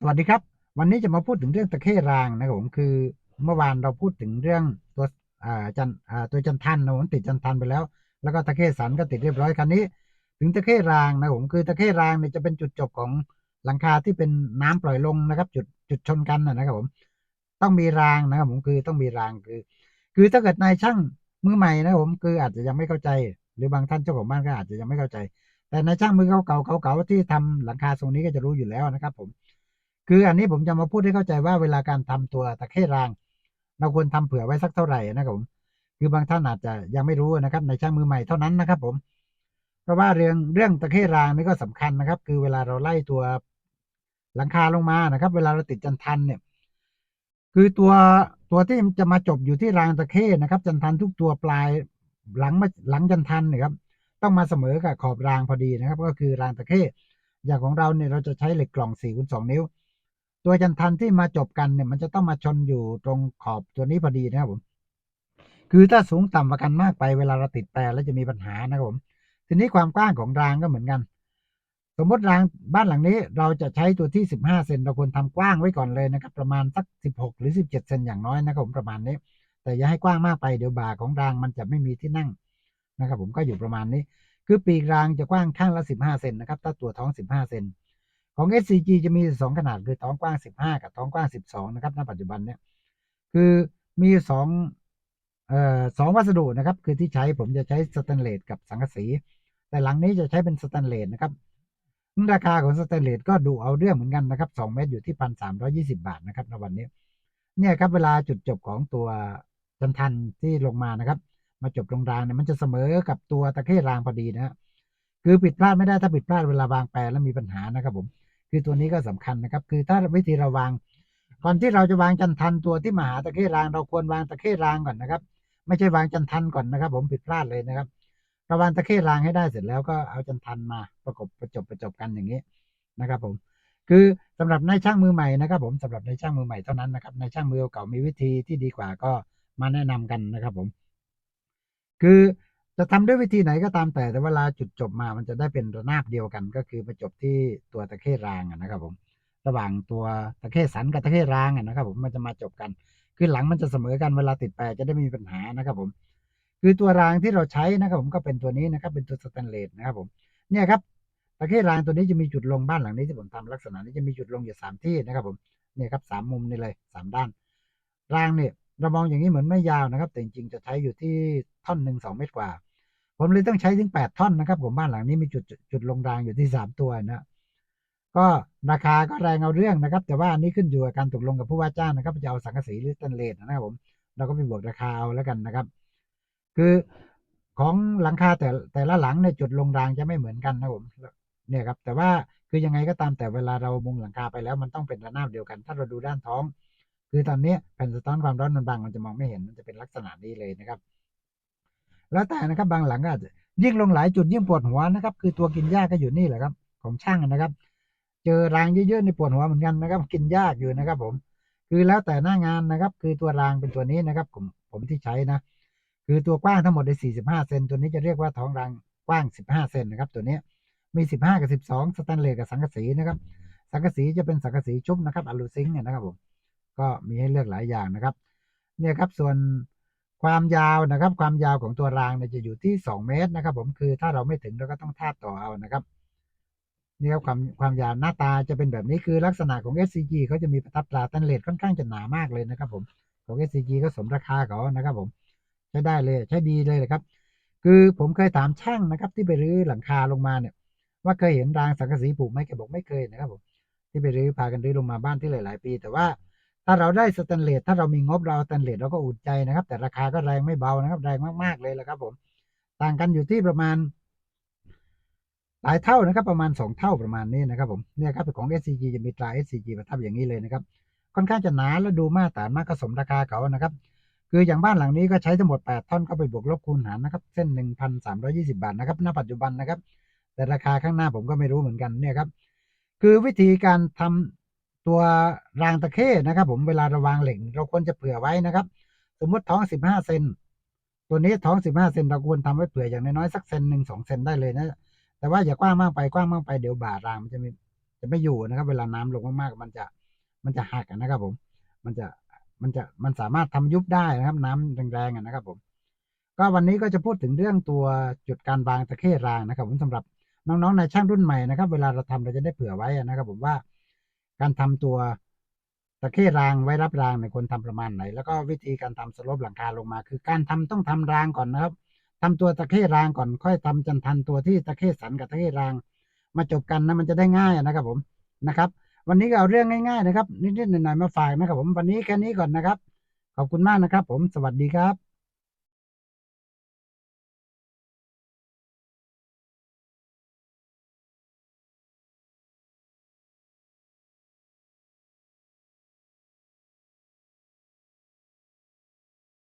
สวัสดีครับ วันนี้จะมาพูดถึงเรื่องตะเข้รางนะครับผมคือเมื่อวานเราพูดถึงเรื่องตัวอ่าจันตัวจันทันนะผมติดจันทันไปแล้ว แล้วก็ตะเข้สันก็ติดเรียบร้อยคราวนี้ ถึงตะเข้รางนะผมคือตะเข้รางเนี่ยจะเป็นจุดจบของหลังคาที่เป็นน้ำปล่อยลงนะครับ จุดจุดชนกันนะครับผมต้องมีรางนะครับผมคือต้องมีรางคือ คือถ้าเกิดนายช่างมือใหม่นะครับผมคืออาจจะยังไม่เข้าใจ หรือบางท่านเจ้าของบ้านก็อาจจะยังไม่เข้าใจ แต่นายช่างมือเก่าเก่าเก่าๆที่ทำหลังคาทรงนี้ก็จะรู้อยู่แล้วนะครับผม คืออันนี้ผมจะมาพูดให้เข้าใจว่าเวลาการทำตัวตะเข้ราง เราควรทำเผื่อไว้สักเท่าไหร่นะครับผมคือบางท่านอาจจะยังไม่รู้นะครับ ในช่างมือใหม่เท่านั้นนะครับ ผม เพราะว่าเรื่องเรื่องตะเข้รางนี่ก็สำคัญนะครับ คือเวลาเราไล่ตัวหลังคาลงมานะครับ เวลาเราติดจันทันเนี่ย คือตัวตัวที่จะมาจบอยู่ที่รางตะเข้นะครับ จันทันทุกตัวปลายหลังมาหลังจันทันนี่ยครับ ต้องมาเสมอกับขอบรางพอดีนะครับ ก็คือรางตะเข้อย่างของเราเนี่ยเราจะใช้เหล็กกล่อง4คูณ2นิ้ว ตัวจันทันที่มาจบกันเนี่ย มันจะต้องมาชนอยู่ตรงขอบตัวนี้พอดีนะครับผม คือถ้าสูงต่ำกว่ากันมากไปเวลาเราติดแปรแล้วจะมีปัญหานะครับผม ทีนี้ความกว้างของรางก็เหมือนกัน สมมติรางบ้านหลังนี้เราจะใช้ตัวที่ 15เซนเราควรทำกว้างไว้ก่อนเลยนะครับ ประมาณสัก 16 หรือ 17เซนอย่างน้อยนะครับผมประมาณนี้ แต่อย่าให้กว้างมากไปเดี๋ยวบ่าของรางมันจะไม่มีที่นั่งนะครับ ผมก็อยู่ประมาณนี้ คือปีกรางจะกว้างข้างละ 15เซนนะครับถ้าตัวท้อง 15เซน ของ SCG จะมี2ขนาดคือท้องกว้าง 15 กับท้องกว้าง 12 นะครับ ณ ปัจจุบันเนี้ยคือมีสองเอ่อสองวัสดุนะครับ คือที่ใช้ผมจะใช้สแตนเลสกับสังกะสี แต่หลังนี้จะใช้เป็นสแตนเลสนะครับราคาของสแตนเลสก็ดูเอาเรื่องเหมือนกันนะครับ2เมตรอยู่ที่พันสามร้อยี่สิบาทนะครับในวันนี้ เนี่ยครับเวลาจุดจบของตัวจันทันที่ลงมานะครับ มาจบตรงรางเนี่ยมันจะเสมอกับตัวตะเข้รางพอดีนะคือผิดพลาดไม่ได้ถ้าผิดพลาดเวลาวางแปรแล้วมีปัญหานะครับผม คือตัวนี้ก็สำคัญนะครับ คือถ้าวิธีเราวางก่อนที่เราจะวางจันทันตัวที่มหาตะเข้ราง เราควรวางตะเข้รางก่อนนะครับ ไม่ใช่วางจันทันก่อนนะครับ ผมผิดพลาดเลยนะครับเราวางตะเข้รางให้ได้เสร็จแล้วก็เอาจันทันมาประกบประจบประจบกันอย่างนี้นะครับ ผม คือสำหรับนายช่างมือใหม่นะครับ ผมสำหรับนายช่างมือใหม่เท่านั้นนะครับนายช่างมือเก่ามีวิธีที่ดีกว่าก็มาแนะนำกันนะครับ ผม คือ จะทำด้วยวิธีไหนก็ตามแต่แต่เวลาจุดจบมามันจะได้เป็นระนาบเดียวกัน ก็คือมาจบที่ตัวตะเข้รางนะครับ ผม ระหว่างตัวตะเข้สันกับตะเข้รางนะครับ ผมมันจะมาจบกันคือหลังมันจะเสมอกันเวลาติดแปรจะได้ไม่มีปัญหานะครับ ผม คือตัวรางที่เราใช้นะครับผมก็เป็นตัวนี้นะครับ เป็นตัวสแตนเลสนะครับ ผม เนี่ยครับตะเข้รางตัวนี้จะมีจุดลงบ้านหลังนี้ที่ผมทำลักษณะนี้จะมีจุดลงอยู่สามที่นะครับ ผมเนี่ยครับสามมุมนี่เลยสามด้าน รางเนี่ยเรามองอย่างนี้เหมือนไม่ยาวนะครับ แต่จริงๆจะใช้อยู่ที่ท่อนหนึ่งสองเมตรกว่า ผมเลยต้องใช้ถึงแปดท่อนนะครับ ผมบ้านหลังนี้มีจุดจุดลงรางอยู่ที่สามตัวนะก็ราคาก็แรงเอาเรื่องนะครับ แต่ว่าอันนี้ขึ้นอยู่กับการตกลงกับผู้ว่าจ้างนะครับจะเอาสังกะสีหรือสแตนเลสนะครับผมเราก็ไปบวกราคาเอาแล้วกันนะครับ คือของหลังคาแต่แต่ละหลังในยจุดลงรางจะไม่เหมือนกันนะผมเนี่ยครับ แต่ว่าคือยังไงก็ตามแต่เวลาเรามุงหลังคาไปแล้วมันต้องเป็นระนาบเดียวกัน ถ้าเราดูด้านท้อง คือตอนนี้แผ่นสะท้อนความร้อนมันบางมันจะมองไม่เห็นมันจะเป็นลักษณะนี้เลยนะครับ แล้วแต่นะครับบางหลังก็อาจจะยิ่งลงหลายจุดยิ่งปวดหัวนะครับ คือตัวกินยากก็อยู่นี่แหละครับ ของช่างนะครับ เจอรางเยอะๆในปวดหัวเหมือนกันนะครับ กินยากอยู่นะครับ ผม คือแล้วแต่หน้างานนะครับ คือตัวรางเป็นตัวนี้นะครับ ผมผมที่ใช้นะ คือตัวกว้างทั้งหมดใน45เซนตัวนี้จะเรียกว่าท้องรางกว้าง 15เซนนะครับ ตัวนี้มี 15 กับ 12 สแตนเลสกับสังกะสีนะครับ สังกะสีจะเป็นสังกะสีชุบนะครับอลูซิงค์นะครับผมก็มีให้เลือกหลายอย่างนะครับ เนี่ยครับส่วน ความยาวนะครับ ความยาวของตัวรางเนี่ยจะอยู่ที่ 2 เมตรนะครับ ผมคือถ้าเราไม่ถึงเราก็ต้องทาบต่อเอานะครับนี่ครับความความยาวหน้าตาจะเป็นแบบนี้คือลักษณะของ SCG เขาจะมีประทับตราสแตนเลสค่อนข้างจะหนามากเลยนะครับ ผมของ SCG ก็สมราคาเขานะครับ ผมใช้ได้เลยใช้ดีเลยเลยครับ คือผมเคยถามช่างนะครับ ที่ไปรื้อหลังคาลงมาเนี่ย ว่าเคยเห็นรางสังกะสีผูกไหมแกบอกไม่เคยนะครับ ผมที่ไปรื้อพากันรื้อลงมาบ้านที่หลาย ๆ ปี แต่ว่า ถ้าเราได้สแตนเลสถ้าเรามีงบเราสแตนเลสเราก็อุ่นใจนะครับ แต่ราคาก็แรงไม่เบานะครับ แรงมากๆเลยแหละครับ ผม ต่างกันอยู่ที่ประมาณ หลายเท่านะครับ ประมาณสองเท่าประมาณนี้นะครับผมเนี่ยครับของ SCG จะมีตรา SCG ประทับอย่างนี้เลยนะครับ ค่อนข้างจะหนาและดูมาตรฐานมากก็สมราคาเขานะครับ คืออย่างบ้านหลังนี้ก็ใช้ทั้งหมด 8ท่อนก็ไปบวกลบคูณหารนะครับ เส้น 1,320 บาทนะครับณปัจจุบันนะครับ แต่ราคาข้างหน้าผมก็ไม่รู้เหมือนกันเนี่ยครับคือวิธีการทำ ตัวรางตะเข้นะครับ ผมเวลาระวางเหล็กเราควรจะเผื่อไว้นะครับ สมมติท้อง15เซนตัวนี้ท้อง15เซนเราควรทำไว้เผื่ออย่างน้อยๆสักเซนหนึ่งสองเซนได้เลยนะแต่ว่าอย่ากว้างมากไปกว้างมากไปเดี๋ยวบ่ารางมันจะมีจะไม่อยู่นะครับ เวลาน้ำลงมากๆมันจะมันจะหักนะครับ ผม มันจะมันจะมันสามารถทำยุบได้นะครับ น้ำแรงๆนะครับ ผม ก็วันนี้ก็จะพูดถึงเรื่องตัวจุดการวางตะเข้รางนะครับ ผมสำหรับน้องๆในช่างรุ่นใหม่นะครับ เวลาเราทำเราจะได้เผื่อไว้นะครับ ผมว่า การทำตัวตะเข้รางไว้รับรางเนี่ยควรทำประมาณไหน แล้วก็วิธีการทำสลบหลังคาลงมา คือการทำต้องทำรางก่อนนะครับทำตัวตะเข้รางก่อน ค่อยทำจันทันตัวที่ตะเข้สันกับตะเข้ราง มาจบกันนะมันจะได้ง่ายนะครับผมนะครับ วันนี้ก็เอาเรื่องง่ายๆนะครับนิดๆหน่อยๆมาฝากนะครับผมวันนี้แค่นี้ก่อนนะครับ ขอบคุณมากนะครับ ผมสวัสดีครับ